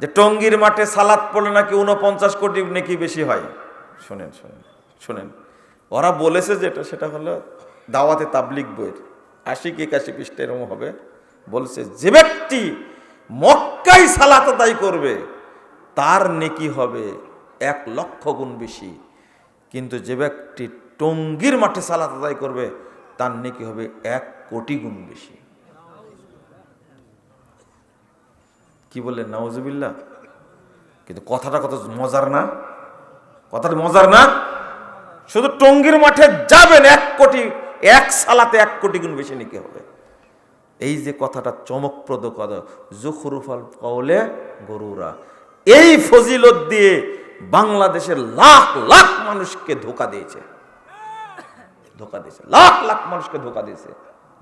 যে টঙ্গির মাঠে সালাদ পড়লে নাকি উনপঞ্চাশ কোটি নাকি বেশি হয়? শোনেন শোনেন শোনেন। ওরা বলেছে যেটা, সেটা হলো দাওয়াতে তাবলিক বইয়ের আশি কি একাশি পৃষ্ঠা এরকম হবে। বলছে, যে ব্যক্তি মক্কাই সালাত আদায় করবে, তার নেকি হবে এক লক্ষ গুণ বেশি। কিন্তু যে ব্যক্তি টঙ্গির মাঠে সালাত আদায় করবে, তার নেকি হবে এক কোটি গুণ বেশি। কি বললেন? নওয়াজবিল্লা কিন্তু কথাটা কত মজার না? কথাটা মজার না? শুধু টঙ্গির মাঠে যাবেন এক কোটি, এক সালাতে এক কোটি গুণ বেশি নিকে হবে। এই যে কথাটা চমকপ্রদ কথা, জুখরুফাল কওলে গরুরা, এই ফজিলত দিয়ে বাংলাদেশের লাখ লাখ মানুষকে ধোকা দিয়েছে। ধোকা দিয়েছে, লাখ লাখ মানুষকে ধোকা দিয়েছে।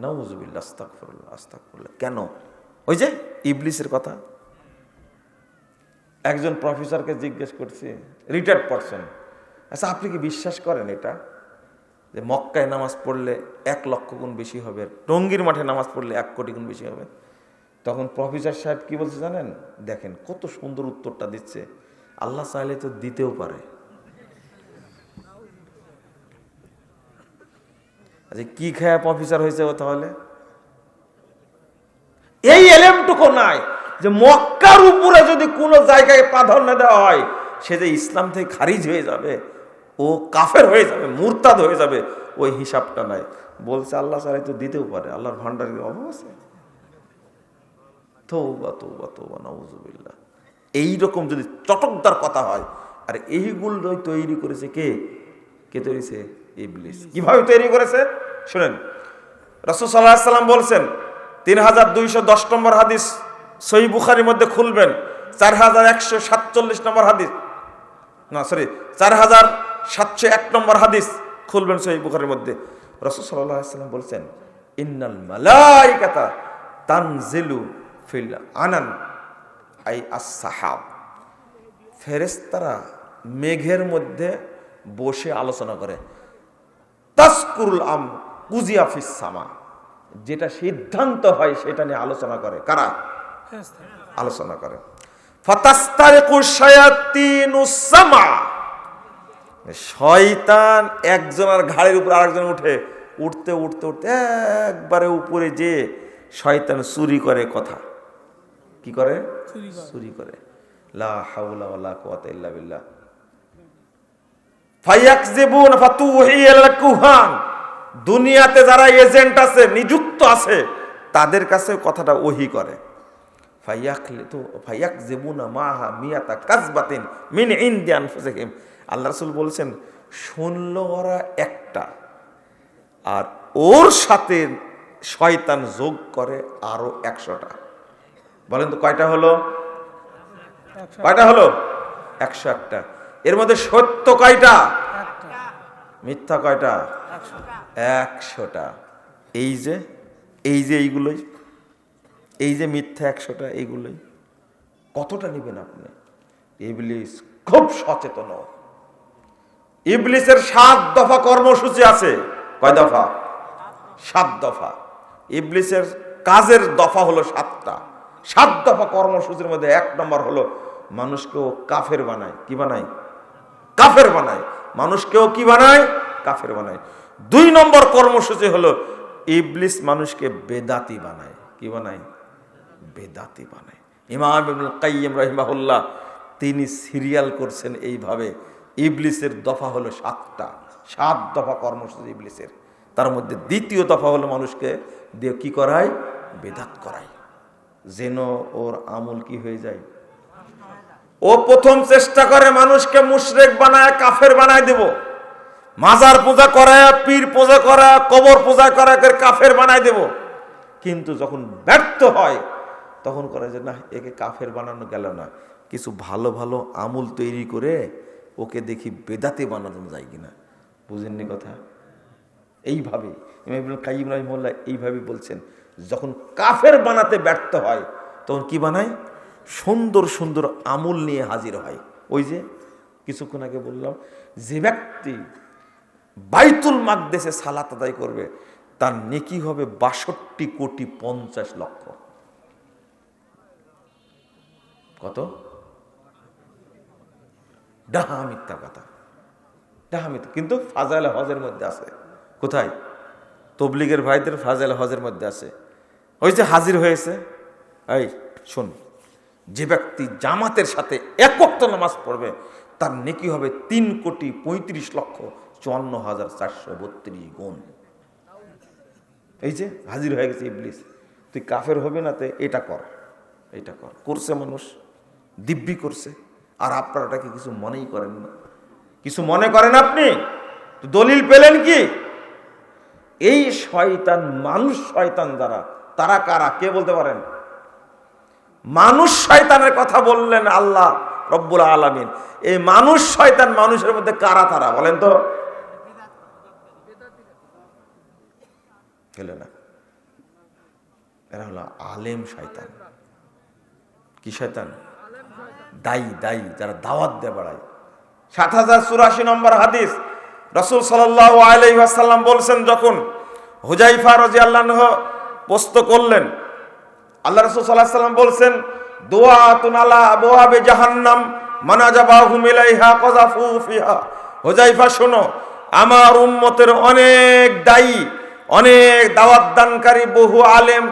নওয়াজবিল্লা আস্তাকফিরুল্লাহ আস্তাকফিরুল্লাহ কেন? ওই যে ইবলিসের কথা। একজন প্রফেসরকে জিজ্ঞেস করছি, রিটায়ার্ড পারসন? আচ্ছা আপনি কি বিশ্বাস করেন এটা? যে মক্কায় নামাজ পড়লে এক লক্ষ গুণ বেশি হবে, টঙ্গির মাঠে নামাজ পড়লে এক কোটি গুণ বেশি হবে? তখন প্রফেসর সাহেব কি বলছে জানেন? দেখেন, কত সুন্দর উত্তরটা দিচ্ছে। আল্লাহ চাইলে তো দিতেও পারে। আচ্ছা কি খায়া প্রফেসর হয়েছে ও তাহলে? এই এলেমটুকু নাই। যে মক্কার উপরে যদি কোনো জায়গায় প্রাধান্য দেওয়া হয়, সে যে ইসলাম থেকে খারিজ হয়ে যাবে, ও কাফের হয়ে যাবে, মুরতাদ হয়ে যাবে, ওই হিসাবটা নাই। বলছে আল্লাহ সারাই তো দিতেও পারে, আল্লাহর ভান্ডারের অভাব আছে। তৌবা তৌবা তৌবা নওয়াজুবিল্লাহ এইরকম যদি চটকদার কথা হয়, আর এইগুলো তৈরি করেছে কে? কে তৈরিছে ইবলিস। কীভাবে তৈরি করেছে? শুনেন, রসুল সাল্লাহ সাল্লাম বলছেন, তিন হাজার দুইশো দশ নম্বর হাদিস সই বুখারির মধ্যে খুলবেন চার হাজার একশো সাতচল্লিশ নম্বর হাদিস। না সরি চার হাজার সাতশো এক নম্বর হাদিস খুলবেন সই বুখারির মধ্যে। সাল্লাহ সাল্লাম বলছেন, ইন্নাল মালাইকাতা তানজিলু ফিল আনান, আই আসাহাব ফেরেস্তারা মেঘের মধ্যে বসে আলোচনা করে, তাসকুরুল আম কুজিয়াফিস সামা। যেটা সিদ্ধান্ত হয় সেটা নিয়ে আলোচনা করে, কারা? আলোচনা করে। ফাতাস্তারিকু শায়াতিনুস সামা। শয়তান একজনের ঘাড়ের উপর আরেকজন উঠে উঠতে উঠতে উঠতে একবারে উপরে যে শয়তান চুরি করে কথা। কি করে? চুরি করে। লা হাওলা ওয়ালা কুওয়াতা ইল্লা বিল্লাহ। ফাতুহিয়াল কুহান দুনিয়াতে যারা এজেন্ট আছে নিযুক্ত আছে তাদের কাছে কথাটা ওহি করে। ফাইয়াক জেবুনা মাহা মিয়াতা কাজবাতিন মিন ইন্ডিয়ান ফুসেহিম আল্লাহ রসুল বলছেন শুনলো ওরা একটা আর ওর সাথে শয়তান যোগ করে আরও একশোটা। বলেন তো কয়টা হলো? কয়টা হলো? একশো একটা। এর মধ্যে সত্য কয়টা? মিথ্যা কয়টা? একশোটা। এই যে এই যে এইগুলোই এই যে মিথ্যা একশোটা, এইগুলোই। কতটা নেবেন আপনি? ইবলিস খুব সচেতন। ইবলিসের সাত দফা কর্মসূচি আছে। কয় দফা? সাত দফা। ইবলিসের কাজের দফা হলো সাতটা। সাত দফা কর্মসূচির মধ্যে এক নম্বর হলো মানুষকেও কাফের বানায়। কি বানায়? কাফের বানায়। মানুষকেও কি বানায়? কাফের বানায়। দুই নম্বর কর্মসূচি হলো ইবলিস মানুষকে বেদাতি বানায়। কি বানায়? বেদাতি বানায় ইমাম ইবনুল কাইয়িম রহিমাহুল্লাহ, তিনি সিরিয়াল করছেন এইভাবে, ইবলিসের দফা হলো সাতটা। সাত দফা কর্মসূচি ইবলিসের। তার মধ্যে দ্বিতীয় দফা হলো মানুষকে দিয়ে কি করায়? বেদাত করায়। যেন ওর আমল কি হয়ে যায়? ও প্রথম চেষ্টা করে মানুষকে মুশরেক বানায়, কাফের বানায় দেব। মাজার পূজা করায়, পীর পূজা করা কবর পূজা করে কাফের বানায় দেব। কিন্তু যখন ব্যর্থ হয় তখন করে যে না একে কাফের বানানো গেল না। কিছু ভালো ভালো আমুল তৈরি করে ওকে দেখি বেদাতে বানানো যায় কিনা। বুঝেননি কথা? এইভাবে ইমাম কাইম রহিমুল্লাহ এইভাবে বলছেন, যখন কাফের বানাতে ব্যর্থ হয়, তখন কি বানায়? সুন্দর সুন্দর আমুল নিয়ে হাজির হয়। ওই যে, কিছুক্ষণ আগে বললাম, যে ব্যক্তি বাইতুল মাকদেশে সালাত আদায় করবে, তার নেকি হবে বাষট্টি কোটি পঞ্চাশ লক্ষ। কত? ডাহা মিথ্যা কথা। ডাহা মিথ্যা কিন্তু ফাজাইল হজের মধ্যে আছে। কোথায়? তবলিগের ভাইদের ফাজাইল হজের মধ্যে আছে। ওই যে হাজির হয়েছে। এই, শোন। যে ব্যক্তি জামাতের সাথে এক নামাজ পড়বে, তার নেকি হবে তিন কোটি পঁয়ত্রিশ লক্ষ চুয়ান্ন হাজার চারশো বত্রিশ গুণ। এই যে হাজির হয়ে গেছে ইবলিস। তুই কাফের হবে না তে, এটা কর। এটা কর। করছে মানুষ। দিব্যি করছে। আর আপনারা এটাকে কিছু মনেই করেন না। কিছু মনে করেন আপনি? দলিল পেলেন কি? এই শয়তান মানুষ শয়তান যারা, তারা কারা? কে বলতে পারেন? মানুষ শয়তানের কথা বললেন আল্লাহ রব্বুল আলমিন। এই মানুষ শয়তান মানুষের মধ্যে কারা তারা বলেন তো? না। এরা হলো আলেম শয়তান। কি শয়তান? দায়ী দায়ী, যারা দাওয়াত দিয়ে বেড়ায়। সাত হাজার চুরাশি নম্বর হাদিস, রসুল আলাইসাল্লাম বলছেন যখন হুজাইফা রাজি আল্লাহ পোস্ত করলেন, আল্লাহ রসুল সাল্লাহ সাল্লাম বলছেন দোয়া তুনালা বোয়াবে জাহান্নাম হুজাইফা, শোনো, আমার উম্মতের অনেক দায়ী, অনেক দাওয়াত দানকারী বহু আলেম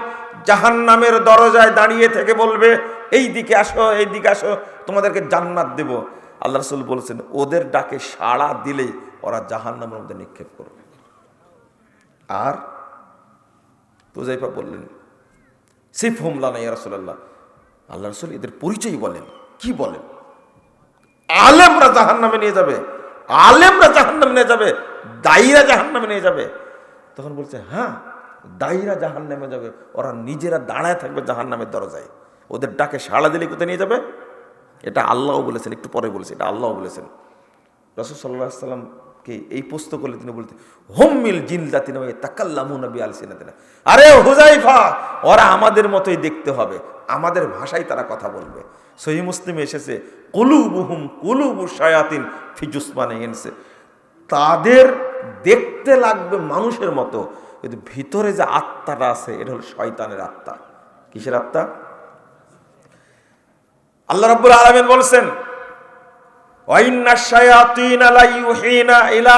জাহান্নামের দরজায় দাঁড়িয়ে থেকে বলবে, এই দিকে আসো, এই দিকে আসো, তোমাদেরকে জান্নাত দেব। আল্লাহ রসুল বলছেন, ওদের ডাকে সাড়া দিলেই ওরা জাহান্নামের মধ্যে নিক্ষেপ করবে। আর তুজাইফা বললেন, সিফ হুমলানা ইয়া রাসূলুল্লাহ? আল্লাহ রসুল এদের পরিচয় বলেন। কি বলেন? আলেমরা জাহান্নামে নিয়ে যাবে, আলেমরা জাহান্নামে নিয়ে যাবে, দায়ীরা জাহান্নামে নিয়ে যাবে। তখন বলছে হ্যাঁ দায়ীরা জাহান্নামে যাবে, ওরা নিজেরা দাঁড়ায় থাকবে জাহান্নামের দরজায়। ওদের ডাকে সাড়া দিলে কোথায় নিয়ে যাবে? এটা আল্লাহ বলেছেন, একটু পরে বলেছে, এটা আল্লাহ বলেছেন। রসুল সাল্লাহ সাল্লামকে এই পুস্ত করলে তিনি বলতেন হোমিল জিন জাতি নয় তাকাল্লামু নবী আল সিনাদিনা আরে হুজাইফা ওরা আমাদের মতোই দেখতে হবে, আমাদের ভাষায় তারা কথা বলবে। সহি মুসলিমে এসেছে, কুলুবুহুম কুলুবু শায়াতিন ফিজুসমানে এনেছে তাদের দেখতে লাগবে মানুষের মতো কিন্তু ভিতরে যে আত্মাটা আছে, এটা হলো শয়তানের আত্মা। কিসের আত্মা? আল্লাহ রাব্বুল আলামিন বলছেন, ওয়াইন্না শায়াতিনা লা ইউহিনা ইলা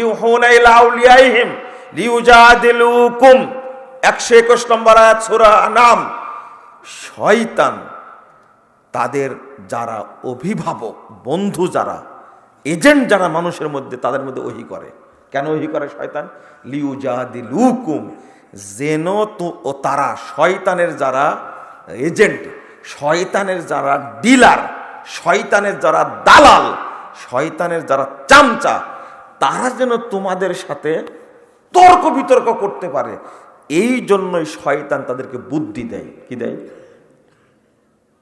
ইউহুনা ইলা আউলিয়াইহিম লিউজাদিলুকুম। 121 নম্বর নাম শয়তান তাদের যারা অভিভাবক, বন্ধু যারা, এজেন্ট যারা মানুষের মধ্যে, তাদের মধ্যে ওহি করে। কেন ওহি করে শয়তান? লিউ লিউজাদিলুকুম। যেন তো ও তারা শয়তানের যারা এজেন্ট, শয়তানের যারা ডিলার, শয়তানের যারা দালাল, শয়তানের যারা চামচা, তারা যেন তোমাদের সাথে তর্ক বিতর্ক করতে পারে। এই জন্যই শয়তান তাদেরকে বুদ্ধি দেয়। কি দেয়?